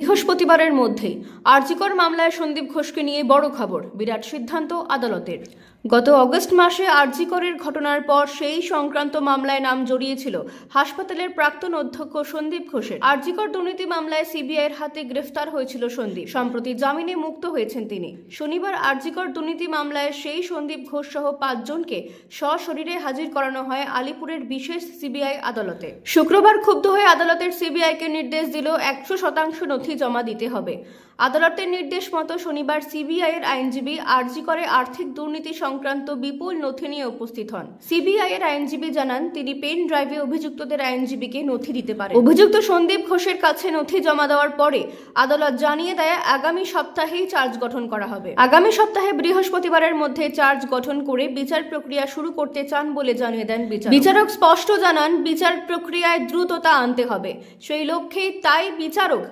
বৃহস্পতিবারের মধ্যেই আরজিকর মামলায় সন্দীপ ঘোষকে নিয়ে বড় খবর, বিরাট সিদ্ধান্ত আদালতের। গত অগস্ট মাসে আরজিকরের ঘটনার পর সেই সংক্রান্ত মামলায় নাম জড়িয়েছিল হাসপাতালের প্রাক্তন অধ্যক্ষ সন্দীপ ঘোষের। আরজিকর দুর্নীতি মামলায় সিবিআইয়ের হাতে গ্রেফতার হয়েছিল সন্দীপ। সম্প্রতি জামিনে মুক্ত হয়েছেন তিনি। শনিবার আরজিকর দুর্নীতি মামলায় সেই সন্দীপ ঘোষ সহ পাঁচজনকে সশরীরে হাজির করানো হয় আলিপুরের বিশেষ সিবিআই আদালতে। শুক্রবার ক্ষুব্ধ হয়ে আদালতের সিবিআইকে নির্দেশ দিল একশো শতাংশ নথি। জমা দিতে হবে। আদালতের নির্দেশ মতো শনিবার সিবিআই এর আইনজীবী আরজি করে আর্থিক দুর্নীতি সংক্রান্ত বিপুল নথি নিয়ে উপস্থিত হন। সিবিআই এর আইনজীবী জানান, তিনি পেন ড্রাইভে অভিযুক্তদের আইনজীবীকে নথি দিতে পারেন। অভিযুক্ত সন্দীপ ঘোষের কাছে নথি জমা দেওয়ার পরে আদালত জানিয়ে দেয়, আগামী সপ্তাহেই চার্জ গঠন করা হবে। আগামী সপ্তাহে বৃহস্পতিবারের মধ্যে চার্জ গঠন করে বিচার প্রক্রিয়া শুরু করতে চান বলে জানিয়ে দেন বিচারক। বিচারক স্পষ্ট জানান, বিচার প্রক্রিয়ায় দ্রুততা আনতে হবে। সেই লক্ষ্যেই তাই বিচারক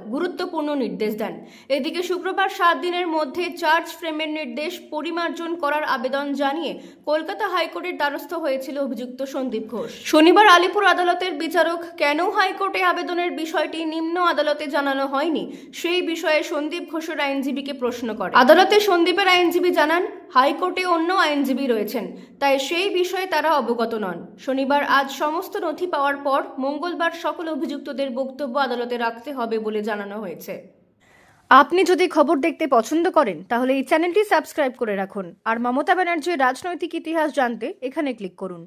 গুরুত্বপূর্ণ নির্দেশ দেন। এদিকে শুক্রবার সাত দিনের মধ্যে চার্জ ফ্রেমের নির্দেশ পরিমার্জন করার আবেদন জানিয়ে কলকাতা হাইকোর্টের দ্বারস্থ হয়েছিল অভিযুক্ত সন্দীপ ঘোষ। শনিবার আলিপুর আদালতের বিচারক, কেন হাইকোর্টে আবেদনের বিষয়টি নিম্ন আদালতে জানানো হয়নি? সেই বিষয়ে সন্দীপ ঘোষের আইনজীবীকে প্রশ্ন করে আদালতে সন্দীপের আইনজীবী জানান হাইকোর্টে অন্য আইনজীবী রয়েছেন, তাই সেই বিষয়ে তারা অবগত নন। শনিবার আজ সমস্ত নথি পাওয়ার পর মঙ্গলবার সকল অভিযুক্তদের বক্তব্য আদালতে রাখতে হবে বলে জানানো হয়েছে। আপনি যদি খবর দেখতে পছন্দ করেন, তাহলে এই চ্যানেলটি সাবস্ক্রাইব করে রাখুন। আর মমতা ব্যানার্জির রাজনৈতিক ইতিহাস জানতে এখানে ক্লিক করুন।